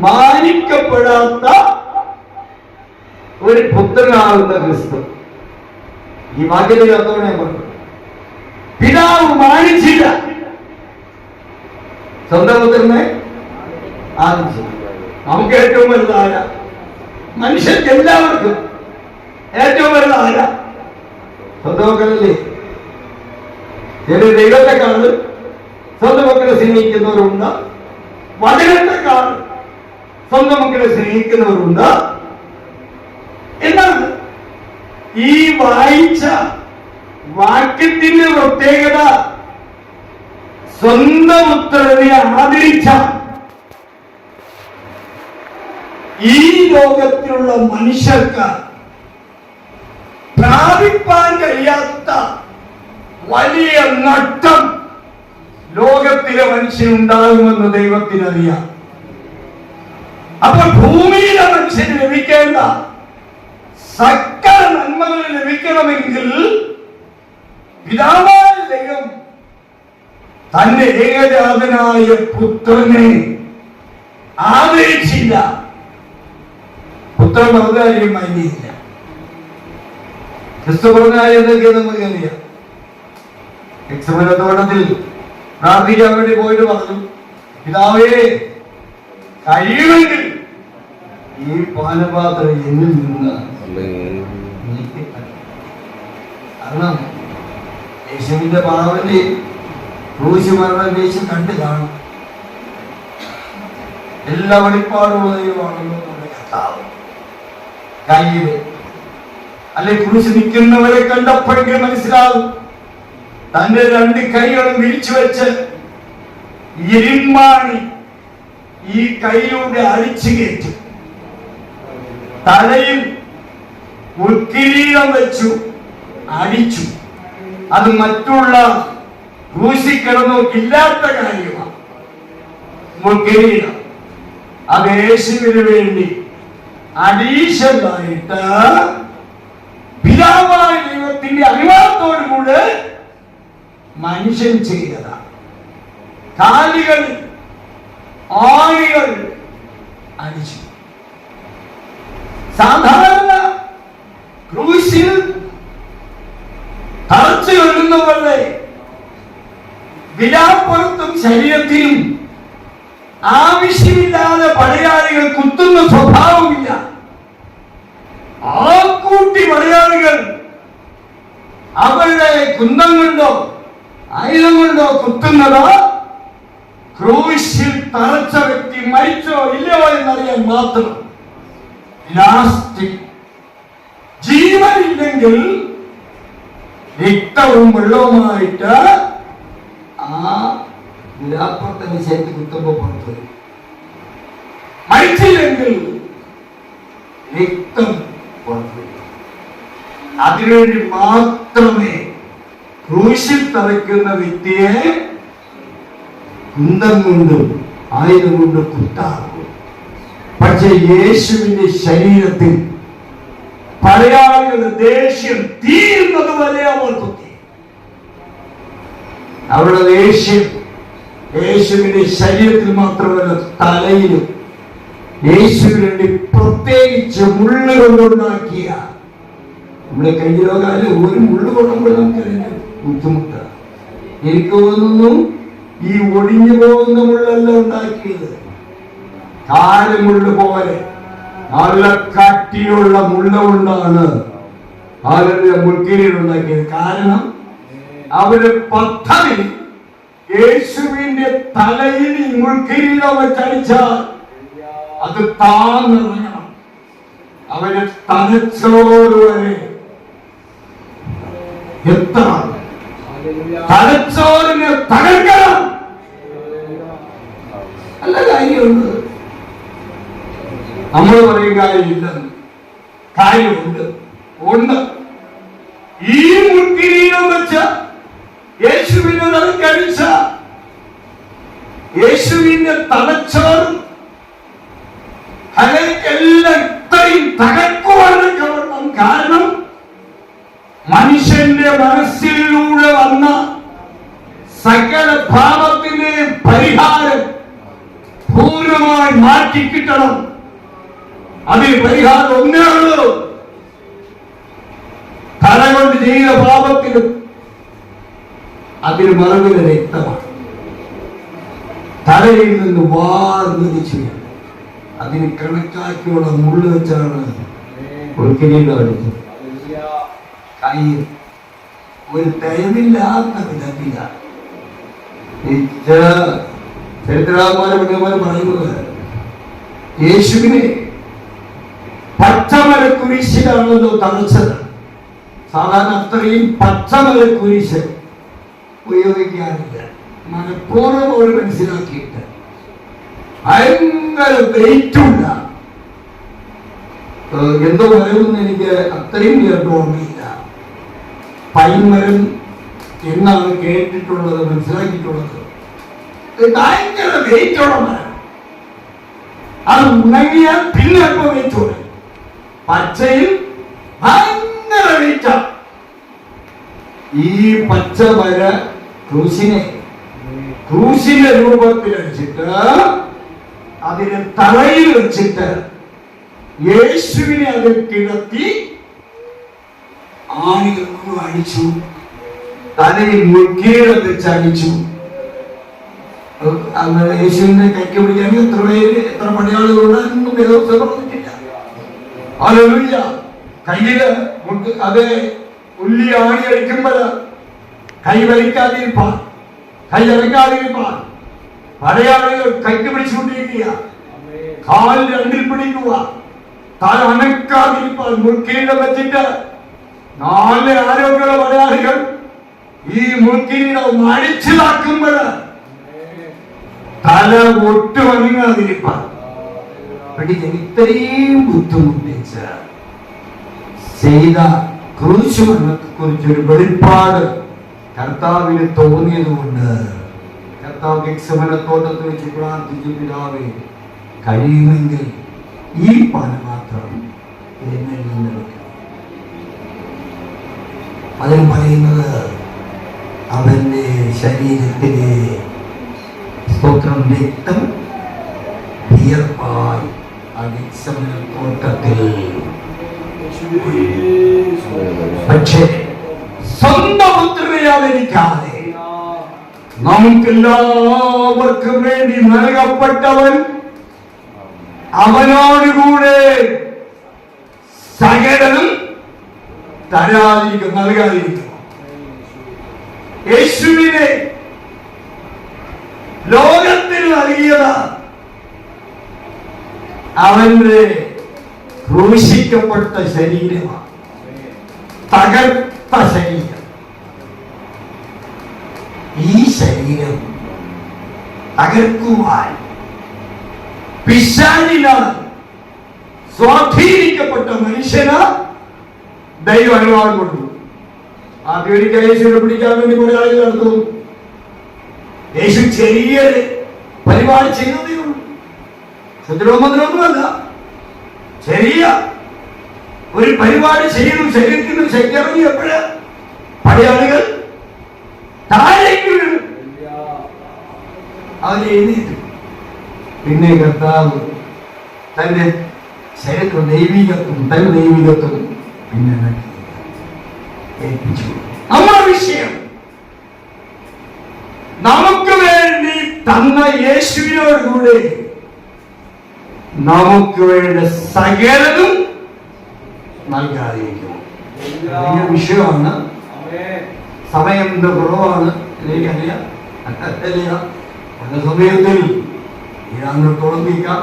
മാനിക്കപ്പെടാത്ത ഒരു പുത്രനാകുന്ന ക്രിസ്തു. ഈ പറഞ്ഞു. പിതാവ് മാനിച്ചില്ല. സ്വന്തം പുത്രനെ ആദിച്ചു നമുക്ക് ഏറ്റവും വലുതായ മനുഷ്യർക്ക് എല്ലാവർക്കും ഏറ്റവും വലുതായ സ്വന്തം മക്കളല്ലേ? ചില ദൈവത്തെക്കാൾ സ്വന്തം മക്കളെ സ്നേഹിക്കുന്നവരുണ്ട്. വചനത്തെക്കാൾ സ്വന്തം മക്കളെ സ്നേഹിക്കുന്നവരുണ്ട്. എന്നാൽ ഈ വായിച്ച വാക്യത്തിന്റെ പ്രത്യേകത സ്വന്തം ഉത്തരവിനെ ആദരിച്ച ഈ ലോകത്തിലുള്ള മനുഷ്യർക്ക് പ്രാപിപ്പാൻ കഴിയാത്ത വലിയ നഷ്ടം ലോകത്തിലെ മനുഷ്യനുണ്ടാകുമെന്ന് ദൈവത്തിനറിയാം. അപ്പോൾ ഭൂമിയിൽ മനുഷ്യന് ലഭിക്കേണ്ട സകല നന്മകൾ ലഭിക്കണമെങ്കിൽ പിതാവായ തന്റെ ഏകജാതനായ പുത്രനെ ആദരിച്ചില്ല. പുത്രൻ അവതാരിയും മാനിയില്ല ക്രിസ്തു പറഞ്ഞ കാര്യം എന്തൊക്കെയാ നമുക്കറിയാം. യക്ഷമനത്തോട്ടത്തിൽ പ്രാർത്ഥിക്കാൻ വേണ്ടി പോയിട്ട് പറഞ്ഞു പിതാവേ കഴിയുമെങ്കിൽ ഈ പാനപാത്രം എന്നിൽ നിന്ന്. കാരണം യേശുവിന്റെ പാവന്റെ ക്രൂശ് മരണം യേശു കണ്ടു കാണും. എല്ലാ വെളിപ്പാടുള്ള ദൈവമാണല്ലോ നമ്മുടെ കർത്താവ് കയ്യിൽ. അല്ലെ കുറിച്ച് നിൽക്കുന്നവരെ കണ്ടപ്പോഴെങ്കിലും മനസ്സിലാകും. തന്റെ രണ്ട് കൈകളും വിരിച്ചു വെച്ച് ഇരുമ്പാണി. ഈ കൈയിലൂടെ അടിച്ചു കയറ്റി. തലയിൽ ഉത്കിരീടം വെച്ചു അടിച്ചു. അത് മറ്റുള്ള ക്രൂശി കിടന്നോക്കില്ലാത്ത കാര്യമാണ്. അത് യേശുവിന് വേണ്ടി അഡീഷണലായിട്ട് പിതാവായ ദൈവത്തിന്റെ അനുവാദത്തോടുകൂടെ മനുഷ്യൻ ചെയ്തതാണ്. കാലുകൾ ആണികൾ അരിച്ചു സാധാരണ ക്രൂശിൽ തറച്ചു കൊല്ലുന്ന പോലെ വിലാപ്പുറത്തും ശരീരത്തിലും ആവശ്യമില്ലാതെ പടയാളികൾ കുത്തുന്ന സ്വഭാവമില്ല. ആ കൂട്ടി പടയാളികൾ അവരുടെ കുന്തം കൊണ്ടോ ആയുധം കൊണ്ടോ കുത്തുന്നത് ക്രൂശിൽ തറച്ച വ്യക്തി മരിച്ചോ ഇല്ലയോ എന്നറിയാൻ മാത്രം ലാസ്റ്റ് ജീവനില്ലെങ്കിൽ രക്തവും വെള്ളവുമായിട്ട് ആ നിരാപ്പുറത്തിന്റെ ശേഖത്ത് കുത്തുമ്പോ പുറത്ത്. മരിച്ചില്ലെങ്കിൽ രക്തം പുറത്ത്. അതിനുവേണ്ടി മാത്രമേ ക്രൂശിൽ തറയ്ക്കുന്ന വ്യക്തിയെ കുന്തം കൊണ്ടും ആയുധം കൊണ്ടും കുത്താറുള്ളൂ പക്ഷെ യേശുവിന്റെ ശരീരത്തിൽ പടയാളികളുടെ ദേഷ്യം തീരുന്നത് വരെ അവർ കുത്തി. അവരുടെ ദേഷ്യം യേശുവിന്റെ ശരീരത്തിൽ മാത്രമല്ല തലയിലും യേശുവിനുവേണ്ടി പ്രത്യേകിച്ച് മുള്ളു കൊണ്ടുണ്ടാക്കിയ നമ്മുടെ കയ്യിലോ കാലം ഒരു മുള്ളു കൊണ്ടുമ്പോൾ നമുക്കറിയാം ബുദ്ധിമുട്ടാണ്. എനിക്ക് തോന്നുന്നു ഈ ഒടിഞ്ഞു പോകുന്ന മുള്ളല്ല ഉണ്ടാക്കിയത്. താരമുള്ള പോലെ നല്ല കട്ടിയുള്ള മുള്ള കൊണ്ടാണ് അവരുടെ മുൾക്കിരീട് ഉണ്ടാക്കിയത്. കാരണം അവർ പദ്ധതി യേശുവിന്റെ തലയിൽ മുൾക്കിരീട് അവർ ചടിച്ചാൽ അത് താന്നിറങ്ങണം അവരെ തലച്ചോറുവരെ എത്ര തലച്ചോറിനെ തകർക്കണം. കാര്യമുണ്ട്. നമ്മൾ പറയും കാര്യമില്ലെന്ന് കാര്യമുണ്ട്. ഉണ്ട്. ഈ മുൾക്കിരീടം വെച്ച യേശുവിനെ നിറക്കടിച്ച യേശുവിന്റെ തലച്ചോറും ഹലക്കെല്ലാം ഇത്രയും തകർക്കുവാനൊക്കെ കാരണം മനുഷ്യന്റെ മനസ്സിലൂടെ വന്ന സകല ഭാവത്തിന്റെ പരിഹാരം പൂർണമായി മാറ്റി കിട്ടണം. അതിന് പരിഹാരം ഒന്നേ ഉള്ളൂ. തല കൊണ്ട് ചെയ്ത പാപത്തിന് അതിന് മറവിന് രക്തമാണ്. തലയിൽ നിന്ന് വാർന്നിരിച്ചു അതിന് കണക്കാക്കിയുള്ള മുള്ളു വെച്ചാണ് കൈ ഒരു ദയവില്ലാത്ത വിധത്തിലാണ്. ചരിത്രകാരന്മാരെ പറയുന്നത് യേശുവിനെ പച്ചമല കുരിശിലാണല്ലോ തളച്ചത് സാധാരണ അത്രയും പച്ചമല കുരിശ് ഉപയോഗിക്കാറില്ല. മനഃപൂർവം അവർ മനസ്സിലാക്കിയിട്ട്. ഭയങ്കര വെയിറ്റുള്ള. എന്തോ പറയുമെന്ന് എനിക്ക് അത്രയും ചേർത്ത് ഓർമ്മയില്ല. പൈമരം എന്നാണ് കേട്ടിട്ടുള്ളത് മനസ്സിലാക്കിയിട്ടുള്ളത്. ഭയങ്കര വെയിറ്റുള്ള മരം. അത് ഉണങ്ങിയാൽ പിന്നെ അല്പം വെയിറ്റ് പച്ചയിൽ ഭയങ്കര വെയിറ്റ. ഈ പച്ച വര ക്രൂശിനെ ക്രൂശിന്റെ രൂപത്തിൽ വെച്ചിട്ട് അതിനെ തറയിൽ വെച്ചിട്ട് യേശുവിനെ അതിൽ കിടത്തി ആണികൾക്കും അടിച്ചു തലയിൽ മുക്കീഴം വെച്ച് അങ്ങനെ യേശുവിനെ കൈക്ക് പിടിക്കാൻ എത്ര പേര് എത്ര പണിയാളുകളുണ്ട് എന്നൊന്നും വേദോക്തം പറഞ്ഞിട്ടില്ല. കയ്യിൽ അത് ഉള്ളി ആണി അടിക്കുമ്പോൾ കൈ വലിക്കാതിരിപ്പാൻ കൈ അടക്കാതിരിപ്പാൻ പടയാളികൾ കൈക്ക് പിടിച്ചുകൊണ്ടിരിക്കുക. കാൽ രണ്ടിൽ പിടിക്കുക. തല അനക്കാതിരിപ്പാൻ മുൾക്കിരീടം വെച്ചിട്ട് നാല് ആരോഗ്യമുള്ള പടയാളികൾ ഈ മുൾക്കിരീടം അടിച്ചിലാക്കുമ്പോൾ ഇത്രയും ബുദ്ധിമുട്ടിച്ച് ചെയ്ത മരണത്തെ കുറിച്ചൊരു വെളിപ്പാട് കർത്താവിന് തോന്നിയതുകൊണ്ട് കർത്താവ് ഗക്സമനത്തോട്ടത്തിൽ വെച്ച് പ്രാർത്ഥിച്ചു പിതാവേ കഴിയുമെങ്കിൽ ഈ പാനപാത്രം എന്നിൽ നിന്ന് എടുക്കണം അതിൽ പറയുന്നത് അവന്റെ ശരീരത്തിലെ സ്തോത്രം രക്തം വിയർപ്പായി അടിച്ചമനത്തോട്ടത്തിൽ പക്ഷേ സ്വന്തം അവനിക്കാതെ നമുക്കെല്ലാവർക്കും വേണ്ടി നൽകപ്പെട്ടവൻ അവനോടുകൂടെ സകലനും തരാതിരിക്കും നൽകാതിരിക്കും. യേശുവിനെ ലോകത്തിന് അവന്റെ ക്രൂശിക്കപ്പെട്ട ശരീരമാണ്. തകർത്ത ശരീരം. ഈ ശരീരം തകർക്കുവാൻ പിശാചിനാൽ സ്വാധീനിക്കപ്പെട്ട മനുഷ്യന് ദൈവം അനുവാദം കൊടുത്തു. ആദ്യം ഒരിക്കൽ യേശുവിനെ പിടിക്കാൻ വേണ്ടി കുറെ ആളുകൾ നടത്തുന്നു. യേശു ചെറിയ പരിപാടി ചെയ്തതേ ഉള്ളൂ ശുദ്രോമന്ത്രമൊന്നുമല്ല ചെറിയ ഒരു പരിപാടി ചെയ്തു ശരീരത്തിന് ശക്തിറങ്ങിയപ്പോഴ് പടയാളികൾ താഴേക്ക് വീണു അവൻ എഴുന്നേറ്റു. പിന്നെ കർത്താവ് തന്റെ ശരീരത്തിൽ ദൈവികത്വം തന്റെ ദൈവികത്വം പിന്നെ. ഏൽപ്പിച്ചു. നമ്മുടെ വിഷയം നമുക്ക് വേണ്ടി തന്ന യേശുവിനോടുകൂടെ നമുക്ക് വേണ്ട സകലതും നൽകാതിരിക്കും വലിയ വിഷയമാണ്. സമയം കുറവാണ്. എനിക്കറിയാം. അറിയാം പല സമയത്തിൽ ഇതങ്ങോട്ടോളം തുറന്നിക്കാം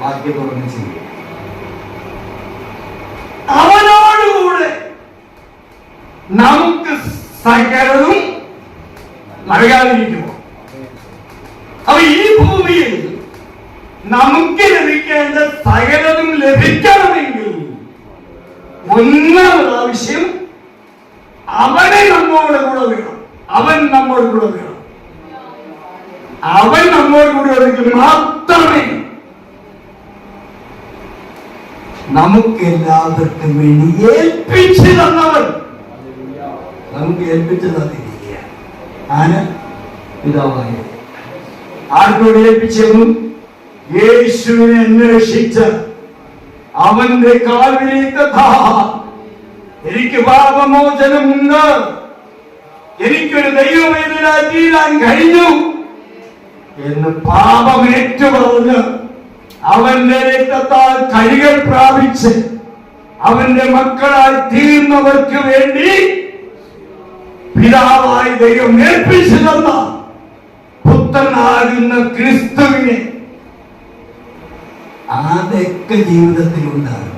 ബാക്കി തുറന്ന് ചെയ്യാം. അവനോടുകൂടെ നമുക്ക് സകലതും നൽകാതിരിക്കുമോ? അപ്പൊ ഈ ഭൂമിയിൽ നമുക്ക് ലഭിക്കേണ്ട സകലതും ലഭിക്കണമെങ്കിൽ ഒന്നാമത് ആവശ്യം അവനെ നമ്മോട് കൂടെ വേണം. അവൻ നമ്മോട് കൂടെ വേണം. അവൻ നമ്മോട് കൂടെ ഉണ്ടെങ്കിൽ മാത്രമേ നമുക്ക് എല്ലാവർക്കും വേണ്ടി ഏൽപ്പിച്ചു തന്നവൻ. നമുക്ക് ഏൽപ്പിച്ചു തന്നിരിക്കുക ആന പിതാവായ. ആർക്കോട് ഏൽപ്പിച്ചിരുന്നു യേശുവിനെ അന്വേഷിച്ച് അവന്റെ കാൽവിലേക്ക്. എനിക്ക് പാപമോചനമുണ്ട് എനിക്കൊരു ദൈവവേദനായി തീരാൻ കഴിഞ്ഞു എന്ന് പാപം ഏറ്റുപറഞ്ഞ് അവന്റെ രക്തത്താൽ കൈകൾ പ്രാപിച്ച് അവന്റെ മക്കളായി തീർന്നവർക്ക് വേണ്ടി പിതാവായി ദൈവം ഏൽപ്പിച്ചു തന്ന പുത്രനാകുന്ന ക്രിസ്തുവിനെ അതൊക്കെ ജീവിതത്തിൽ ഉണ്ടാകും